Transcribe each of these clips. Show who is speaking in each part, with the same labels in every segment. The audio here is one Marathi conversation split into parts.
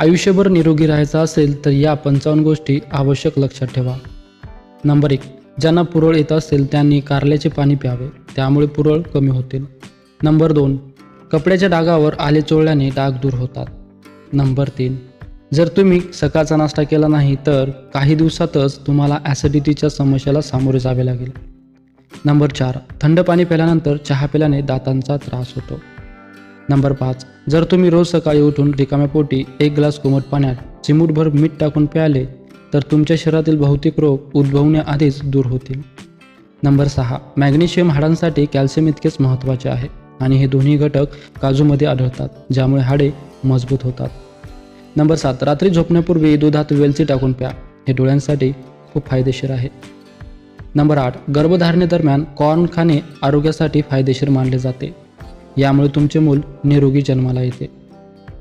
Speaker 1: आयुष्यभर निरोगी राहायचं असेल तर या पंचावन्न गोष्टी आवश्यक लक्षात ठेवा. नंबर एक ज्यांना पुरळ येत असेल त्यांनी कारल्याचे पाणी प्यावे त्यामुळे पुरळ कमी होतील. नंबर दोन कपड्याच्या डागावर आले चोळल्याने डाग दूर होतात. नंबर तीन जर तुम्ही सकाळचा नाश्ता केला नाही तर काही दिवसातच तुम्हाला ॲसिडिटीच्या समस्येला सामोरे जावे लागेल. नंबर चार थंड पाणी प्याल्यानंतर चहा प्याल्याने दातांचा त्रास होतो. नंबर पाच. जर तुम्ही रोज सकाळी उठून रिकाम्या पोटी एक ग्लास कोमट पाण्यात चिमूटभर मीठ टाकून प्याले तर तुमच्या शरीरातील भौतिक रोग उद्भवण्याआधीच दूर होतील. नंबर सहा. मॅग्नेशियम हाडांसाठी कॅल्शियम इतकेच महत्त्वाचे आहे आणि हे दोन्ही घटक काजूमध्ये आढळतात ज्यामुळे हाडे मजबूत होतात. नंबर सात. रात्री झोपण्यापूर्वी दुधात वेलची टाकून प्या. हे डोळ्यांसाठी खूप फायदेशीर आहे. नंबर आठ. गर्भधारणेदरम्यान कॉर्न खाणे आरोग्यासाठी फायदेशीर मानले जाते. यामुळे तुमचे मूल निरोगी जन्माला येते.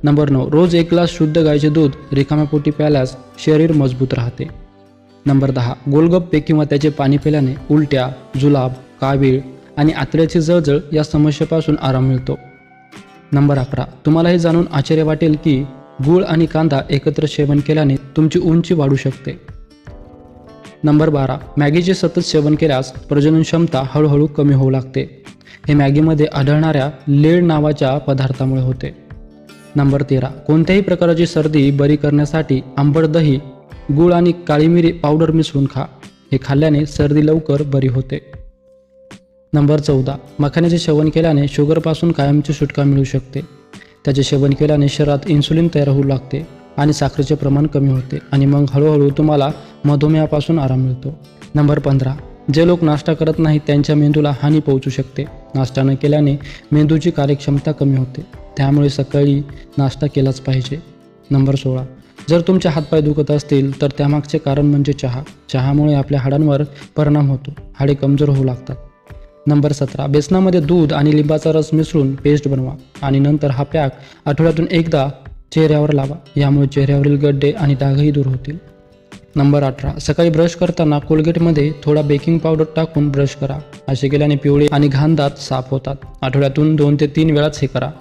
Speaker 1: नंबर नऊ रोज एक ग्लास शुद्ध गायचे दूध रिकाम्या पोटी प्यायल्यास शरीर मजबूत राहते. नंबर दहा गोलगप्पे किंवा त्याचे पाणी पिल्याने उलट्या जुलाब कावीळ आणि आतड्याची जळजळ या समस्येपासून आराम मिळतो. नंबर अकरा तुम्हाला हे जाणून आश्चर्य वाटेल की गूळ आणि कांदा एकत्र सेवन केल्याने तुमची उंची वाढू शकते. नंबर बारा मॅगीचे सतत सेवन केल्यास प्रजनन क्षमता हळूहळू कमी होऊ लागते. हे मॅगीमध्ये आढळणाऱ्या लेड नावाच्या पदार्थामुळे होते. नंबर तेरा कोणत्याही प्रकारची सर्दी बरी करण्यासाठी आंबट दही गूळ आणि काळी मिरी पावडर मिसळून खा. हे खाल्ल्याने सर्दी लवकर बरी होते. नंबर चौदा मखाण्याचे सेवन केल्याने शुगरपासून कायमची सुटका मिळू शकते. त्याचे सेवन केल्याने शरीरात इन्सुलिन तयार होऊ लागते आणि साखरेचे प्रमाण कमी होते आणि मग हळूहळू तुम्हाला मधुमेहापासून आराम मिळतो. नंबर पंधरा जे लोक नाश्ता करत नाहीत त्यांच्या मेंदूला हानी पोहोचू शकते. नाश्ता न केल्याने मेंदूची कार्यक्षमता कमी होते. त्यामुळे सकाळी नाश्ता केलाच पाहिजे. नंबर सोळा जर तुमचे हातपाय दुखत असतील तर त्यामागचे कारण म्हणजे चहा. चहामुळे आपल्या हाडांवर परिणाम होतो. हाडे कमजोर होऊ लागतात. नंबर सतरा बेसनामध्ये दूध आणि लिंबाचा रस मिसळून पेस्ट बनवा आणि नंतर हा पॅक आठवड्यातून एकदा चेहऱ्यावर लावा. यामुळे चेहऱ्यावरील गड्डे आणि डागही दूर होतील. नंबर अठरा. सकाळी ब्रश करताना कोलगेटमध्ये थोडा बेकिंग पावडर टाकून ब्रश करा. असे केल्याने पिवळे आणि घाण दात साफ होतात. आठवड्यातून दोन ते तीन वेळाच हे करा.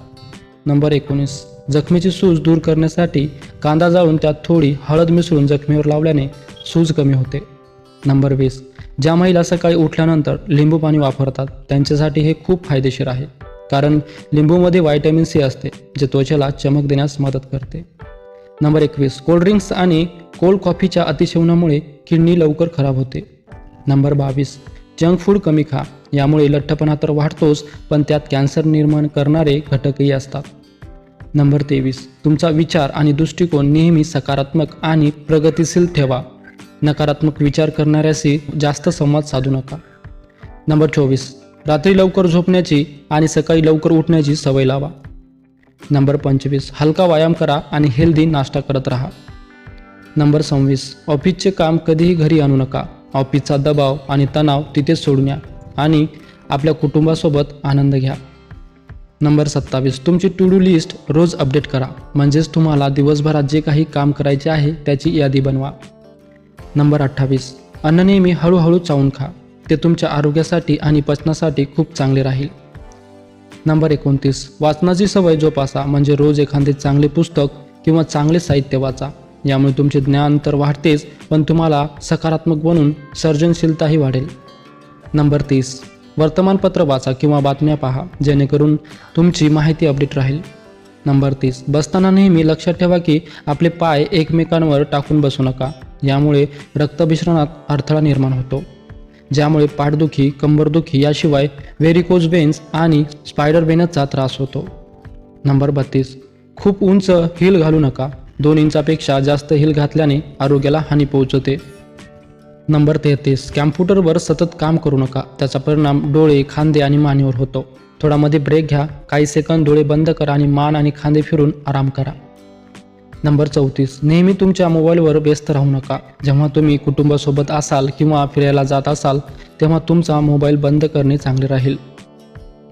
Speaker 1: नंबर एकोणीस. जखमेची सूज दूर करण्यासाठी कांदा जाळून त्यात थोडी हळद मिसळून जखमेवर लावल्याने सूज कमी होते. नंबर वीस. ज्या महिला सकाळी उठल्यानंतर लिंबू पाणी वापरतात त्यांच्यासाठी हे खूप फायदेशीर आहे. कारण लिंबूमध्ये व्हायटॅमिन सी असते जे त्वचेला चमक देण्यास मदत करते. नंबर एकवीस. कोल्ड्रिंक्स आणि कोल्ड कॉफीच्या अतिसेवनामुळे किडनी लवकर खराब होते. नंबर बावीस जंक फूड कमी खा. यामुळे लठ्ठपणा तर वाढतोच पण त्यात कॅन्सर निर्माण करणारे घटकही असतात. नंबर तेवीस तुमचा विचार आणि दृष्टिकोन नेहमी सकारात्मक आणि प्रगतिशील ठेवा. नकारात्मक विचार करणाऱ्याशी जास्त संवाद साधू नका. नंबर चोवीस रात्री लवकर झोपण्याची आणि सकाळी लवकर उठण्याची सवय लावा. नंबर पंचवीस हलका व्यायाम करा आणि हेल्दी नाश्ता करत राहा. नंबर सव्वीस. ऑफिसचे काम कधीही घरी आणू नका. ऑफिसचा दबाव आणि तणाव तिथेच सोडून या आणि आपल्या कुटुंबासोबत आनंद घ्या. नंबर सत्तावीस. तुमची टू डू लिस्ट रोज अपडेट करा. म्हणजेच तुम्हाला दिवसभरात जे काही काम करायचे आहे त्याची यादी बनवा. नंबर अठ्ठावीस. अन्न नेहमी हळूहळू चावून खा. ते तुमच्या आरोग्यासाठी आणि पचनासाठी खूप चांगले राहील. नंबर एकोणतीस. वाचनाची सवय जोपासा. म्हणजे रोज एखादे चांगले पुस्तक किंवा चांगले साहित्य वाचा. यामुळे तुमचे ज्ञान तर वाढतेच पण तुम्हाला सकारात्मक बनून सर्जनशीलताही वाढेल. नंबर तीस. वर्तमानपत्र वाचा किंवा बातम्या पहा जेणेकरून तुमची माहिती अपडेट राहील. नंबर तीस. बसताना नेहमी लक्षात ठेवा की आपले पाय एकमेकांवर टाकून बसू नका. यामुळे रक्तभिश्रणात अडथळा निर्माण होतो. ज्यामुळे पाठदुखी कंबरदुखी याशिवाय व्हेरिकोज वेन्स आणि स्पायडर वेनचा त्रास होतो. नंबर बत्तीस. खूप उंच हिल घालू नका. दोन इंचापेक्षा जास्त हिल घातल्याने आरोग्याला हानी पोहोचते. नंबर तेहतीस कॅम्प्युटरवर सतत काम करू नका. त्याचा परिणाम डोळे खांदे आणि मानेवर होतो. थोडा मध्ये ब्रेक घ्या. काही सेकंद डोळे बंद करा आणि मान आणि खांदे फिरून आराम करा. नंबर चौतीस नेहमी तुमच्या मोबाईलवर व्यस्त राहू नका. जेव्हा तुम्ही कुटुंबासोबत असाल किंवा फिरायला जात असाल तेव्हा तुमचा मोबाईल बंद करणे चांगले राहील.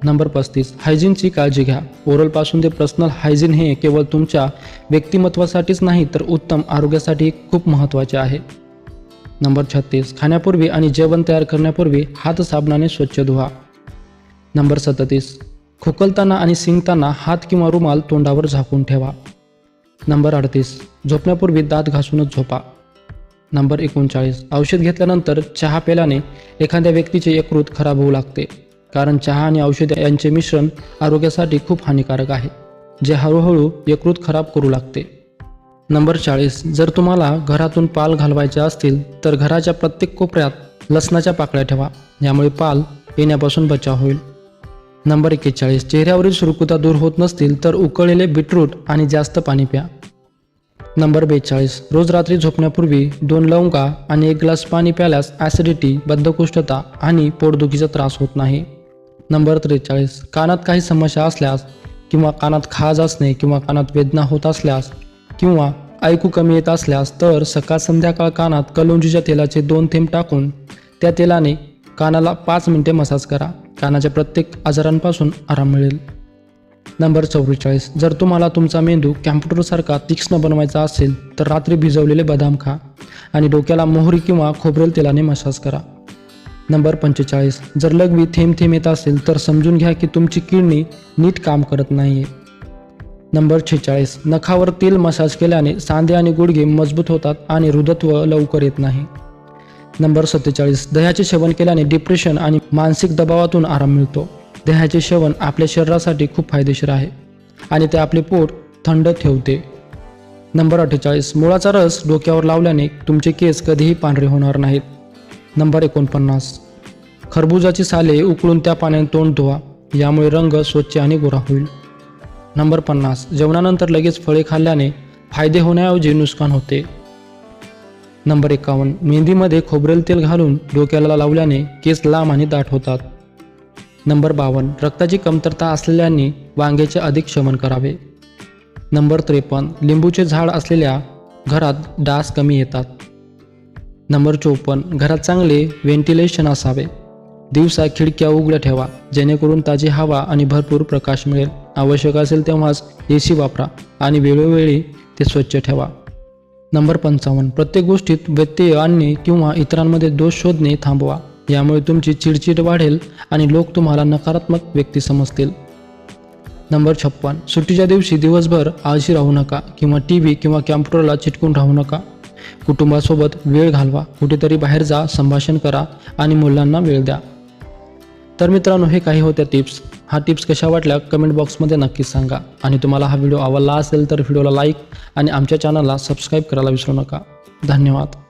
Speaker 1: नंबर पस्तीस. हायजीनची काळजी घ्या. ओरलपासून ते पर्सनल हायजीन हे केवळ तुमच्या व्यक्तिमत्वासाठीच नाही तर उत्तम आरोग्यासाठी खूप महत्त्वाचे आहे. नंबर छत्तीस. खाण्यापूर्वी आणि जेवण तयार करण्यापूर्वी हात साबणाने स्वच्छ धुवा. नंबर सदतीस. खोकलताना आणि शिंकताना हात किंवा रुमाल तोंडावर झाकून ठेवा. नंबर अडतीस. झोपण्यापूर्वी दात घासूनच झोपा. नंबर एकोणचाळीस. औषध घेतल्यानंतर चहा प्याल्याने एखाद्या व्यक्तीचे यकृत खराब होऊ लागते. कारण चहा आणि औषधे यांचे मिश्रण आरोग्यासाठी खूप हानिकारक आहे जे हळूहळू यकृत खराब करू लागते. नंबर चाळीस जर तुम्हाला घरातून पाल घालवायचे असतील तर घराच्या प्रत्येक कोपऱ्यात लसणाच्या पाकळ्या ठेवा यामुळे पाल येण्यापासून बचाव होईल. नंबर एक्केचाळीस चेहऱ्यावरील सुरकुता दूर होत नसतील तर उकळलेले बीटरूट आणि जास्त पाणी प्या. नंबर बेचाळीस रोज रात्री झोपण्यापूर्वी दोन लवंगा आणि एक ग्लास पाणी प्याल्यास ॲसिडिटी बद्धकोष्ठता आणि पोटदुखीचा त्रास होत नाही. नंबर त्रेचाळीस. कानात काही समस्या असल्यास किंवा कानात खाज असणे किंवा कानात वेदना होत असल्यास किंवा ऐकू कमी येत असल्यास तर सकाळ संध्याकाळ कानात कलोंजीच्या तेलाचे दोन थेंब टाकून त्या तेलाने कानाला पाच मिनिटे मसाज करा. कानाच्या प्रत्येक आजारांपासून आराम मिळेल. नंबर चौवेचाळीस. जर तुम्हाला तुमचा मेंदू कॅम्प्युटरसारखा तीक्ष्ण बनवायचा असेल तर रात्री भिजवलेले बदाम खा आणि डोक्याला मोहरी किंवा खोबरेल तेलाने मसाज करा. नंबर पंचेचाळीस. जर लघवी थेंब थेंब येत असेल तर समजून घ्या की तुमची किडनी नीट काम करत नाही आहे नंबर छेचाळीस. नखावर तेल मसाज केल्याने सांधे आणि गुडघे मजबूत होतात आणि हृदत्व लवकर येत नाही. नंबर सत्तेचाळीस. दह्याचे सेवन केल्याने डिप्रेशन आणि मानसिक दबावातून आराम मिळतो. दह्याचे सेवन आपल्या शरीरासाठी खूप फायदेशीर आहे आणि ते आपले पोट थंड ठेवते. नंबर अठ्ठेचाळीस. मुळाचा रस डोक्यावर लावल्याने तुमचे केस कधीही पांढरे होणार नाहीत. नंबर एकोणपन्नास. खरबुजाची साले उकळून त्या पाण्याने तोंड धुवा यामुळे रंग स्वच्छ आणि गोरा होईल. नंबर पन्नास. जेवणानंतर लगेच फळे खाल्ल्याने फायदे होण्याऐवजी नुकसान होते. नंबर एकावन्न. मेहंदीमध्ये खोबरेल तेल घालून डोक्याला लावल्याने केस लांब आणि दाट होतात. नंबर बावन्न. रक्ताची कमतरता असलेल्यांनी वांग्याचे अधिक शमन करावे. नंबर त्रेपन्न. लिंबूचे झाड असलेल्या घरात डास कमी येतात. नंबर चोपन्न घरात चांगले व्हेंटिलेशन असावे. दिवसा खिडक्या उघड्या ठेवा जेणेकरून ताजी हवा आणि भरपूर प्रकाश मिळेल. आवश्यक असेल तेव्हाच ए सी वापरा आणि वेळोवेळी ते स्वच्छ ठेवा. नंबर पंचावन्न प्रत्येक गोष्टीत व्यत्यय आणणे किंवा इतरांमध्ये दोष शोधणे थांबवा. यामुळे तुमची चिडचिड वाढेल आणि लोक तुम्हाला नकारात्मक व्यक्ती समजतील. नंबर छप्पन सुट्टीच्या दिवशी दिवसभर आळशी राहू नका किंवा टी व्ही किंवा कॅम्प्युटरला चिटकून राहू नका. कुटुंबासोबत वेळ घालवा. कुठेतरी बाहेर जा संभाषण करा आणि मुलांना वेळ द्या. तर मित्रांनो हे काही होत्या टिप्स. हा टिप्स कशा वाटल्या कमेंट बॉक्समध्ये नक्कीच सांगा. आणि तुम्हाला हा व्हिडिओ आवडला असेल तर व्हिडिओला लाईक आणि आमच्या चॅनलला सबस्क्राईब करायला विसरू नका. धन्यवाद.